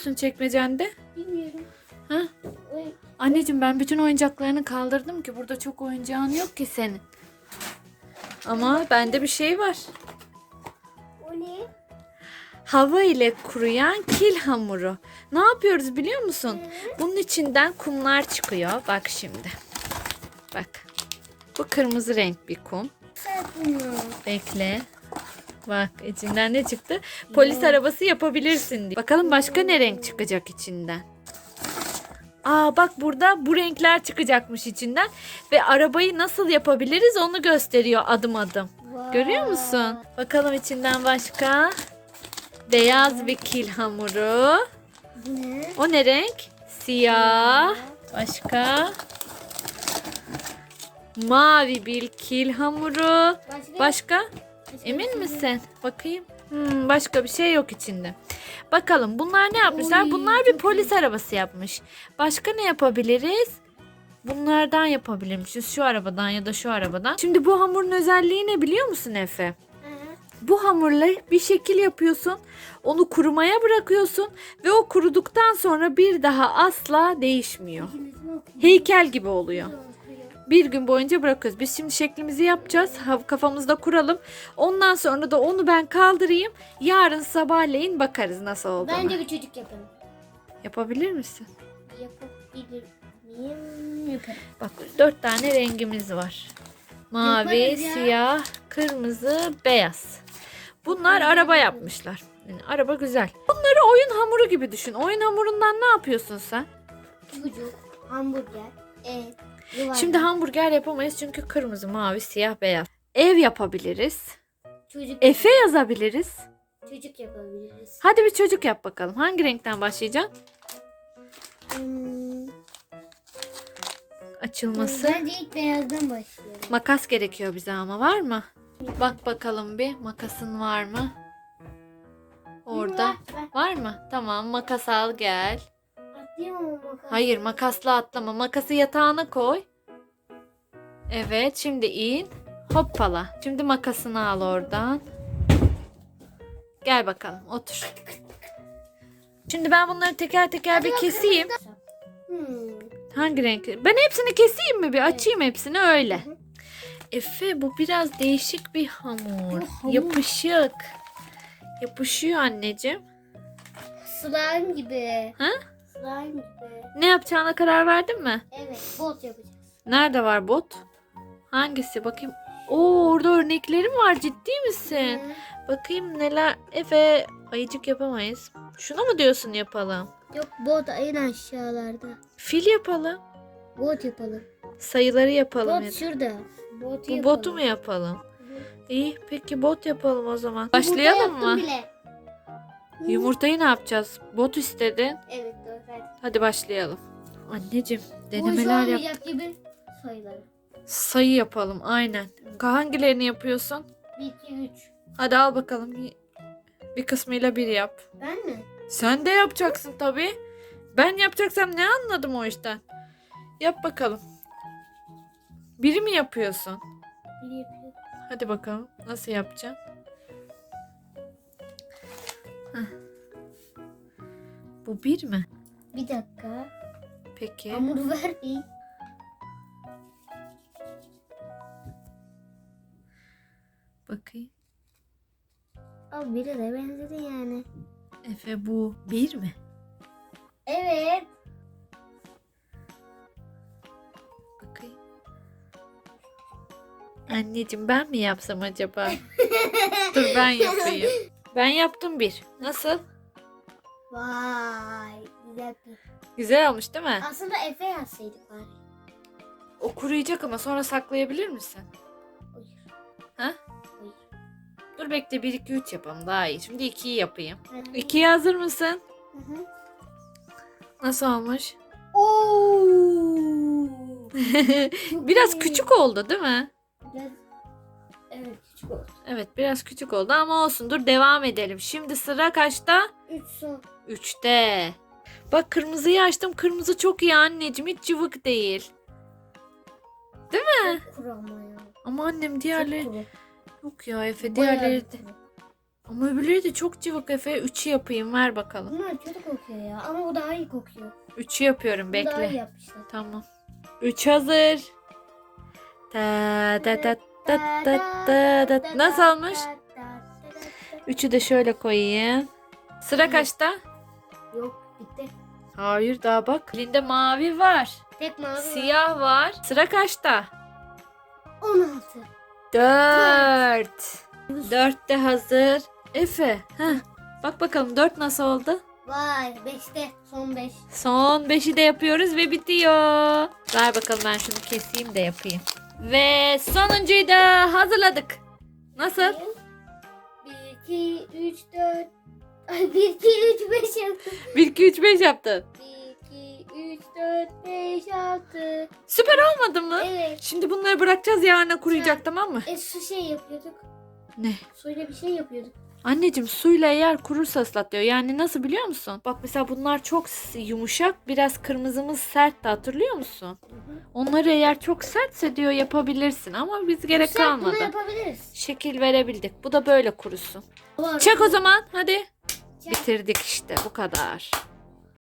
yapıyorsun çekmecende? Bilmiyorum. Ha? Anneciğim ben bütün oyuncaklarını kaldırdım ki burada çok oyuncağın yok ki senin. Ama bende bir şey var. O ne? Hava ile kuruyan kil hamuru. Ne yapıyoruz biliyor musun? Bunun içinden kumlar çıkıyor. Bak şimdi. Bak. Bu kırmızı renk bir kum. Bekle. Bak içinden ne çıktı? Polis arabası yapabilirsin diye. Bakalım başka ne renk çıkacak içinden. Aa bak burada bu renkler çıkacakmış içinden ve arabayı nasıl yapabiliriz onu gösteriyor adım adım. Görüyor musun? Bakalım içinden başka. Beyaz bir kil hamuru. Ne? O ne renk? Siyah. Başka? Mavi bir kil hamuru. Başka? Başka? Emin misin? Bakayım. Hmm, başka bir şey yok içinde. Bakalım bunlar ne yapmışlar? Oy, Bunlar bir polis arabası yapmış. Başka ne yapabiliriz? Bunlardan yapabilirmişiz. Şu arabadan ya da şu arabadan. Şimdi bu hamurun özelliği ne biliyor musun Efe? Bu hamurla bir şekil yapıyorsun. Onu kurumaya bırakıyorsun ve o kuruduktan sonra bir daha asla değişmiyor. Heykel gibi oluyor. Bir gün boyunca bırakıyoruz. Biz şimdi şeklimizi yapacağız. Kafamızda kuralım. Ondan sonra da onu ben kaldırayım. Yarın sabahleyin bakarız nasıl olduğunu. Bence bir çocuk yapalım. Yapabilir misin? Yapabilir miyim? Yaparım. Bak dört tane rengimiz var. Mavi, Yaparız ya. siyah, kırmızı, beyaz. Bunlar araba yapmışlar. Yani araba güzel. Bunları oyun hamuru gibi düşün. Oyun hamurundan ne yapıyorsun sen? Çocuk, hamburger, et, yuvarlak. Şimdi hamburger yapamayız çünkü kırmızı, mavi, siyah, beyaz. Ev yapabiliriz. çocuk, Efe yazabiliriz. çocuk yapabiliriz. Hadi bir çocuk yap bakalım. Hangi renkten başlayacaksın? Hmm, Açılması. Bence ilk beyazdan başlayalım. Makas gerekiyor bize ama var mı? Bak bakalım bir makasın var mı? Orada. Var mı? Tamam makas al gel. Atlayayım ama makas. Hayır makasla atlama. Makası yatağına koy. Evet şimdi in. Hoppala. Şimdi makasını al oradan. Gel bakalım otur. Şimdi ben bunları teker teker bir keseyim. Hmm. Hangi renk? Ben hepsini keseyim mi bir? Açayım hepsini öyle. Hı hı. Efe bu biraz değişik bir hamur. Bu hamur. Yapışık. Yapışıyor anneciğim. Slime gibi. Ha? Slime gibi. Ne yapacağına karar verdin mi? Evet, bot yapacağız. Nerede var bot? Hangisi? Bakayım. Oo orada örneklerim var. Ciddi misin? Hı. Bakayım neler. Efe ayıcık yapamayız. Şunu mu diyorsun yapalım? Yok bot en aşağılarda. Fil yapalım. Bot yapalım. Sayıları yapalım. Bot ya da. şurada. Bot Bu yapalım. botu mu yapalım? İyi peki bot yapalım o zaman. Yumurta Başlayalım yaptım mı? Bile. Yumurtayı ne yapacağız? Bot istedin. Evet. Hadi. Başlayalım. Anneciğim denemeler yap. gibi sayıları. Sayı yapalım aynen. Hangilerini yapıyorsun? 1, 2, 3. Hadi al bakalım. Bir, bir kısmıyla bir yap. Ben mi? Sen de yapacaksın tabii. Ben yapacaksam ne anladım o işten? Yap bakalım. Biri mi yapıyorsun? Bir yapıyorum. Hadi bakalım. Nasıl yapacaksın? Heh. Bu bir mi? Bir dakika. Peki. Hamuru ver bir. Bakayım. Al biri de benzedi yani. Efe bu bir mi? Evet. Bakayım. Anneciğim ben mi yapsam acaba? Dur ben yapayım. Ben yaptım bir. Nasıl? Vay. Güzel. Güzel olmuş değil mi? Aslında Efe yazsaydık bari. O kuruyacak ama sonra saklayabilir misin? Hayır. Ha? Hayır. Dur bekle 1 2 3 yapalım daha iyi. Şimdi 2'yi yapayım. Hı. 2'ye hazır mısın? Hı hı. Nasıl olmuş? Oo. Biraz küçük oldu değil mi? Biraz... Evet küçük oldu. Evet biraz küçük oldu ama olsun. Dur devam edelim. Şimdi sıra kaçta? 3 son. 3'te. Bak kırmızıyı açtım. Kırmızı çok iyi anneciğim. Hiç cıvık değil. Çok kuru ama ya. Ama annem Çok diğerleri... kuru. Yok ya Efe Bayağı diğerleri de... kuru. Ama öbürleri de çok cıvık Efe. Üçü yapayım ver bakalım. Bunlar kötü kokuyor ya. Ama bu daha iyi kokuyor. Üçü yapıyorum Bu daha iyi bekle. yapmışlar. Tamam. Üç hazır. Ta ta ta ta ta ta ta. Nasıl olmuş? Üçü de şöyle koyayım. Sıra kaçta? Yok bitti. Hayır daha bak. Elinde mavi var. Tek mavi var. Siyah var. Sıra kaçta? 16. Dört. Dört de hazır. Efe. Heh. Bak bakalım dört nasıl oldu? Vay 5'te son 5. Son beşi de yapıyoruz ve bitiyor. Ver bakalım ben şunu keseyim de yapayım. Ve sonuncuyu da hazırladık. Nasıl? 1, 2, 3, 5 yaptım. 1, 2, 3, 5 yaptın. 1, 2, 3, 4, 5, 6. Süper olmadı mı? Evet. Şimdi bunları bırakacağız yarına kuruyacak tamam mı? E su şey yapıyorduk. Ne? Suyla bir şey yapıyorduk. Anneciğim suyla eğer kurursa ıslatıyor. Yani nasıl biliyor musun? Bak mesela bunlar çok s- yumuşak. Biraz kırmızımız sertti hatırlıyor musun? Onları eğer çok sertse diyor yapabilirsin. Ama biz gerek Sen kalmadı. bunu yapabiliriz. Şekil verebildik. Bu da böyle kurusun. Var. Çek o zaman hadi. Bitirdik işte bu kadar.